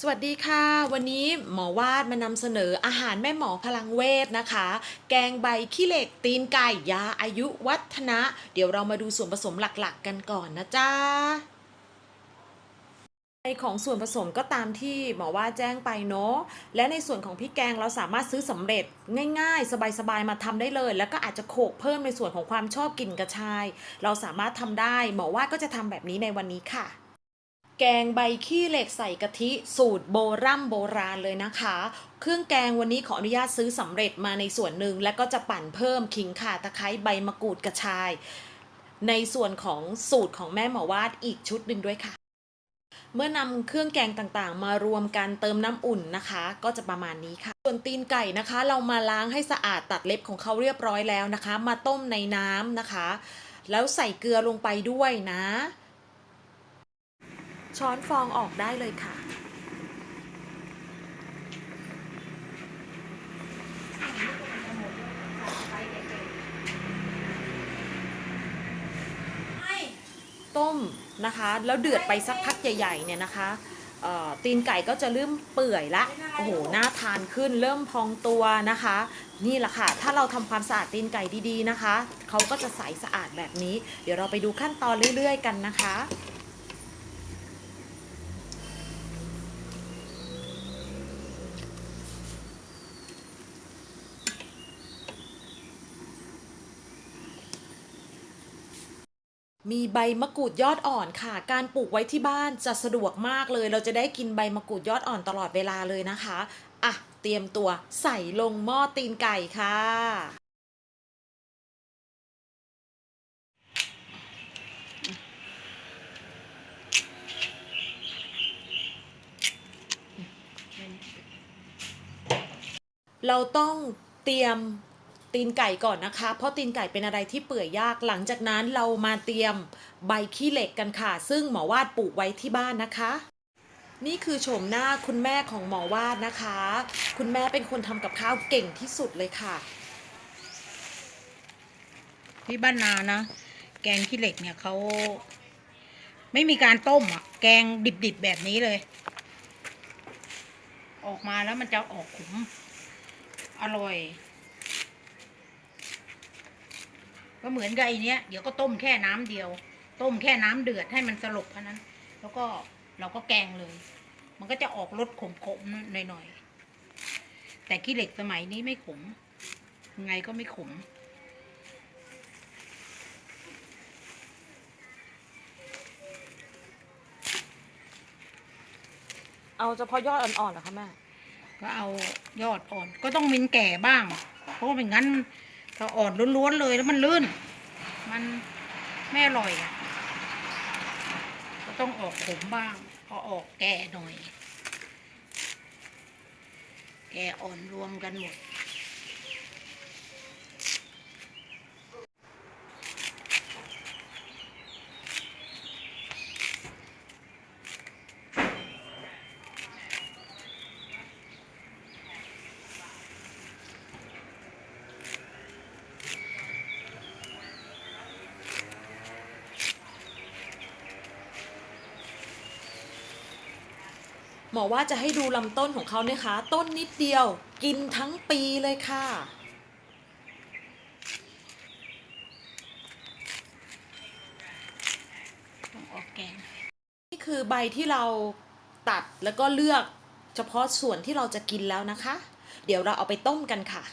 สวัสดีค่ะ วันนี้หมอวาดมานำเสนออาหารแม่หมอพลังเวทนะคะ แกงใบขี้เหล็กตีนไก่ยาอายุวัฒนะ เดี๋ยวเรามาดูส่วนผสมหลักๆกันก่อนนะจ๊ะในของส่วนผสมก็ตามที่หมอว่าแจ้งไปเนาะและในส่วนของพริกแกงเราสามารถซื้อสำเร็จง่ายๆ สบายๆมาทำได้เลย แล้วก็อาจจะโขกเพิ่มในส่วนของความชอบกลิ่นกระชาย เราสามารถทำได้ หมอว่าก็จะทำแบบนี้ในวันนี้ค่ะ แกงใบขี้เหล็กใส่กะทิสูตรโบร่ำโบราณเลยนะคะ เครื่องแกงวันนี้ขออนุญาตซื้อสำเร็จมาในส่วนหนึ่ง แล้วก็จะปั่นเพิ่มขิงข่าตะไคร้ใบมะกรูดกระชาย ในส่วนของสูตรของแม่หมอวาดอีกชุดหนึ่งด้วยค่ะ เมื่อนำเครื่องแกงต่างๆ มารวมกันเติมน้ำอุ่นนะคะ ก็จะประมาณนี้ค่ะ ส่วนตีนไก่นะคะ เรามาล้างให้สะอาดตัดเล็บของเขาเรียบร้อยแล้วนะคะ มาต้มในน้ำนะคะ แล้วใส่เกลือลงไปด้วยนะ ช้อนฟองออกได้เลยค่ะ ต้มนะคะ แล้วเดือดไปสักพักใหญ่ ๆ เนี่ยนะคะเอ่อตีนไก่ก็จะเริ่มเปื่อยละ โอ้โห น่าทานขึ้น เริ่มพองตัวนะคะ นี่แหละค่ะ ถ้าเราทำความสะอาดตีนไก่ดีๆนะคะ เขาก็จะใสสะอาดแบบนี้ เดี๋ยวเราไปดูขั้นตอนเรื่อยๆ กันนะคะ มีใบมะกรูดยอดอ่อนค่ะ การปลูกไว้ที่บ้านจะสะดวกมากเลย เราจะได้กินใบมะกรูดยอดอ่อนตลอดเวลาเลยนะคะ อะ เตรียมตัวใส่ลงหม้อตีนไก่ค่ะ เราต้องเตรียม ตีนไก่ก่อนนะคะ เพราะตีนไก่เป็นอะไรที่เปื่อยยาก หลังจากนั้นเรามาเตรียมใบขี้เหล็กกันค่ะ ซึ่งหมอวาดปลูกไว้ที่บ้านนะคะ นี่คือโฉมหน้าคุณแม่ของหมอวาดนะคะ คุณแม่เป็นคนทำกับข้าวเก่งที่สุดเลยค่ะ ที่บ้านนานะ แกงขี้เหล็กเนี่ยเขาไม่มีการต้มอะ แกงดิบๆแบบนี้เลย ออกมาแล้วมันจะออกขมอร่อย ก็เหมือนกับไอเนี้ยเดี๋ยวก็ต้มแค่น้ำเดียว ต้มแค่น้ำเดือดให้มันสลบเท่านั้น แล้วก็เราก็แกงเลย มันก็จะออกรสขมๆหน่อยๆแต่ขี้เหล็กสมัยนี้ไม่ขมยังไงก็ไม่ขมเอาเฉพาะยอดอ่อนๆเหรอคะแม่ ก็เอายอดอ่อน ก็ต้องมินแก่บ้าง เพราะว่าไม่งั้น ถ้าอ่อนล้วนๆเลยแล้วมันลื่น มันไม่อร่อยอะก็ต้องออกขมบ้างก็ออกแก่หน่อย แก่อ่อนรวมกันหมด มอว่าจะให้ดูลำต้นของเขาเนี่ยคะ ต้นนิดเดียวกินทั้งปีเลยค่ะ นี่คือใบที่เราตัดแล้วก็เลือกเฉพาะส่วนที่เราจะกินแล้วนะคะ เดี๋ยวเราเอาไปต้มกันค่ะ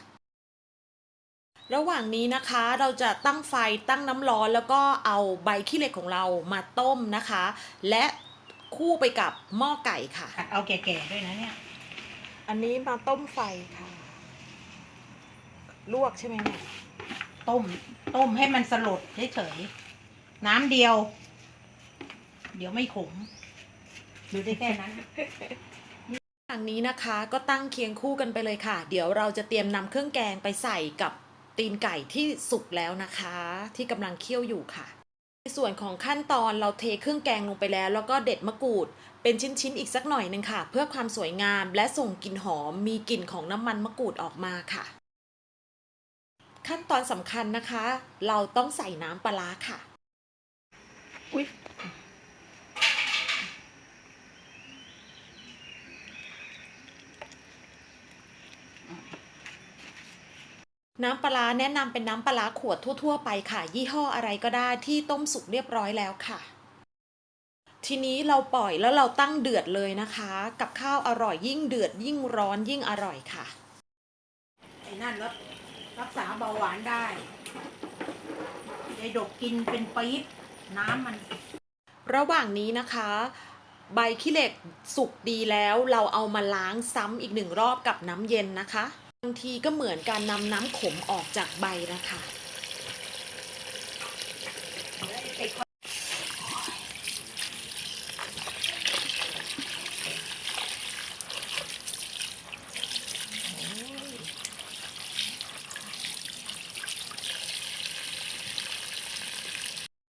ระหว่างนี้นะคะเราจะตั้งไฟตั้งน้ำร้อนแล้วก็เอาใบขี้เหล็กของเรามาต้มนะคะ และ คู่ไปกับหม้อไก่ค่ะเอาแก่ๆด้วยนะเนี่ย อันนี้มาต้มไฟค่ะ ลวกใช่ไหมแม่ต้ม ต้มให้มันสลดเฉยๆน้ำเดียว เดี๋ยวไม่ขมดูได้แค่นั้น ทางนี้นะคะก็ตั้งเคียงคู่กันไปเลยค่ะ เดี๋ยวเราจะเตรียมนำเครื่องแกงไปใส่กับตีนไก่ที่สุกแล้วนะคะ ที่กำลังเคี่ยวอยู่ค่ะ ในส่วนของขั้นตอนเราเทเครื่องแกงลงไปแล้ว แล้วก็เด็ดมะกรูด เป็นชิ้นๆอีกสักหน่อยหนึ่งค่ะ เพื่อความสวยงามและส่งกลิ่นหอม มีกลิ่นของน้ำมันมะกรูดออกมาค่ะ ขั้นตอนสำคัญนะคะ เราต้องใส่น้ำปลาค่ะอุ๊ย น้ำปลาร้าแนะนำเป็นน้ำปลาร้าขวดทั่ว ๆ ไปค่ะ ยี่ห้ออะไรก็ได้ที่ต้มสุกเรียบร้อยแล้วค่ะ ทีนี้เราปล่อยแล้วเราตั้งเดือดเลยนะคะ กับข้าวอร่อยยิ่งเดือดยิ่งร้อนยิ่งอร่อยค่ะไอ้นั่นรักรักษาเบาหวานได้ยายดกกินเป็นปี๊บน้ำมัน ระหว่างนี้นะคะ ใบขี้เหล็กสุกดีแล้วเราเอามาล้างซ้ำอีกหนึ่งรอบกับน้ำเย็นนะคะ บางทีก็เหมือนการนำน้ำขมออกจากใบนะคะ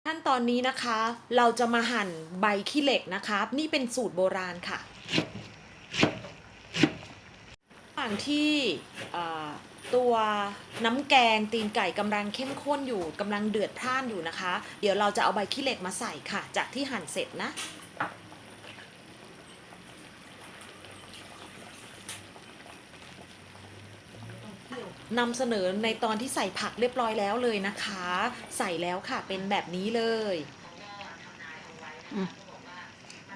ขั้นตอนนี้นะคะ เราจะมาหั่นใบขี้เหล็กนะคะ นี่เป็นสูตรโบราณค่ะ ระหว่างที่ตัวน้ำแกงตีนไก่กำลังเข้มข้นอยู่กำลังเดือดพร่านอยู่นะคะ เดี๋ยวเราจะเอาใบขี้เหล็กมาใส่ค่ะ จากที่หั่นเสร็จนะนำเสนอในตอนที่ใส่ผักเรียบร้อยแล้วเลยนะคะ ใส่แล้วค่ะเป็นแบบนี้เลย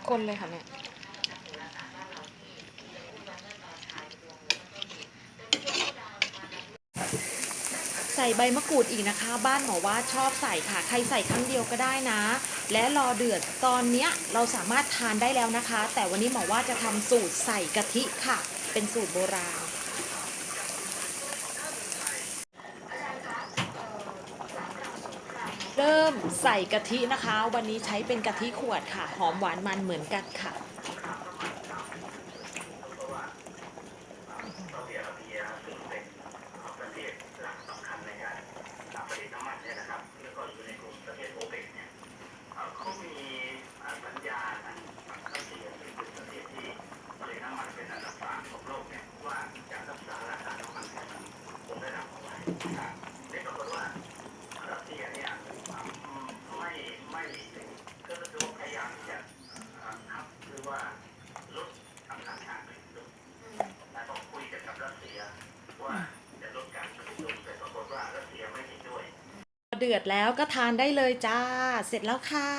คนเลยค่ะแม่ ส่ใบมะกรูดอีกนะคะ บ้านหมอว่าชอบใส่ค่ะ ใครใส่ครั้งเดียวก็ได้นะ และรอเดือดตอนเนี้ยเราสามารถทานได้แล้วนะคะ แต่วันนี้หมอว่าจะทำสูตรใส่กะทิค่ะ เป็นสูตรโบราณ เริ่มใส่กะทินะคะ วันนี้ใช้เป็นกะทิขวดค่ะ หอมหวานมันเหมือนกันค่ะ เดือดแล้วก็ทานได้เลยจ้า เสร็จแล้วค่ะ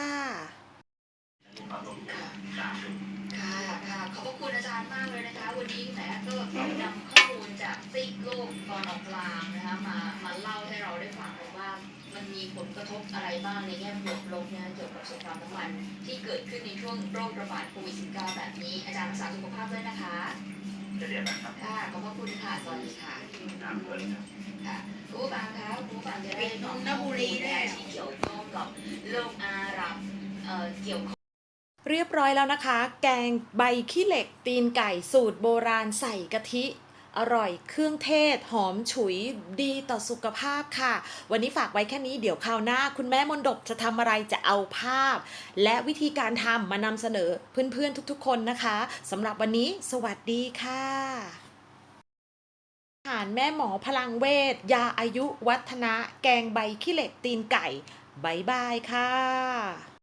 ค่ะ ค่ะ ขอบพระคุณอาจารย์มากเลยนะคะ วันนี้แหมก็นำข้อ จากซีกโลกตอนออกกลางนะคะมามาเล่าให้เราได้ฟังเลยว่า มันมีผลกระทบอะไรบ้างในแง่บวกลบนะเกี่ยวกับสงครามน้ำมัน ที่เกิดขึ้นในช่วงโรคระบาดโควิด -19 แบบนี้ อาจารย์รักษาสุขภาพด้วยนะคะจะเรียกนะครับค่ะขอบพระคุณค่ะสวัสดีค่ะน้ำเกินครับค่ะคุณผู้ฟังคะคุณผู้ฟังจะได้ฟังนนทบุรีด้วยที่เกี่ยวข้องกับโลกอาหรับเอ่อเกี่ยวข้องเรียบร้อยแล้วนะคะ แกงใบขี้เหล็กตีนไก่สูตรโบราณใส่กะทิ อร่อยเครื่องเทศ หอมฉุยดีต่อสุขภาพค่ะ วันนี้ฝากไว้แค่นี้เดี๋ยวคราวหน้า คุณแม่มนดบจะทำอะไรจะเอาภาพ และวิธีการทำมานำเสนอเพื่อนๆทุกๆ คนนะคะสำหรับวันนี้ สวัสดีค่ะอาหารแม่หมอพลังเวท ยาอายุวัฒนะ แกงใบขี้เหล็กตีนไก่บายบายค่ะ